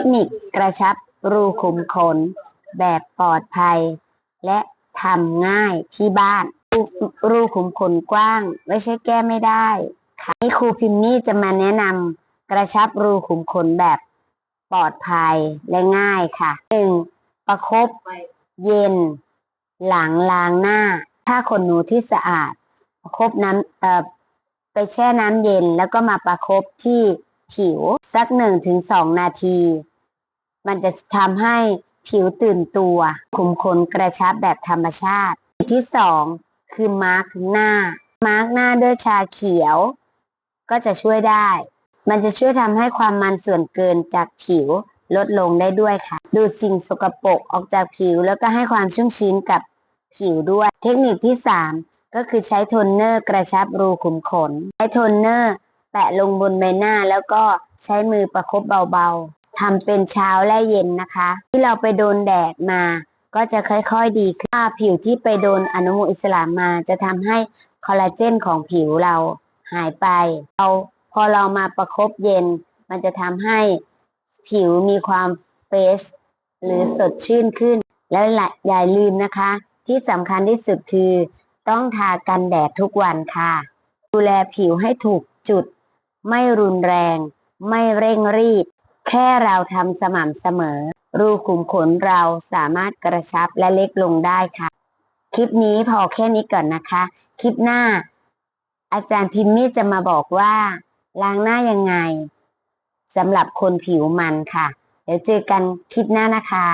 ทคนิคกระชับรูขุมขน แบบปลอดภัย และทำง่ายที่บ้าน รูรูขุมขนกว้าง ไม่ใช่แก้ไม่ได้ค่ะนี่ครูพิมมี่จะมาแนะนำกระชับรูขุมขนแบบปลอดภัยและง่ายค่ะหนึ่งประคบเย็น หลังล้างหน้า ถ้าขนหนูที่สะอาด ประคบน้ำเอ่อไปแช่น้ำเย็นแล้วก็มาประคบที่ผิวสักหนึ่งถึงสองนาที มันจะทำให้ผิวตื่นตัวขุมขนกระชับแบบธรรมชาติ ที่สองคือมาร์กหน้า มาร์กหน้าด้วยชาเขียว ก็จะช่วยได้ มันจะช่วยทำให้ความมันส่วนเกินจากผิวลดลงได้ด้วยค่ะ ดูดสิ่งสกปรกออกจากผิวแล้วก็ให้ความชุ่มชื้นกับผิวด้วย เทคนิคที่ 3 ก็คือใช้โทนเนอร์กระชับรูขุมขน ใช้โทนเนอร์แปะลงบนใบหน้าแล้วก็ใช้มือประคบเบา ทำเป็นเช้าและเย็นนะคะ ที่เราไปโดนแดดมา ก็จะค่อยๆดีขึ้นถ้าผิวที่ไปโดนอนุมูลอิสระมา จะทำให้คอลลาเจนของผิวเราหายไปเราพอเรามาประคบเย็น มันจะทำให้ผิวมีความเฟชหรือสดชื่นขึ้น แล้วอย่าลืมนะคะ ที่สำคัญที่สุดคือ ต้องทากันแดดทุกวันค่ะ ดูแลผิวให้ถูกจุด ไม่รุนแรง ไม่เร่งรีบ แค่เราทำสม่ำเสมอ รูขุมขนเราสามารถกระชับและเล็กลงได้ค่ะ คลิปนี้พอแค่นี้ก่อนนะคะ คลิปหน้า อาจารย์พิมมี่จะมาบอกว่าล้างหน้ายังไงสำหรับคนผิวมันค่ะ เดี๋ยวเจอกันคลิปหน้านะคะ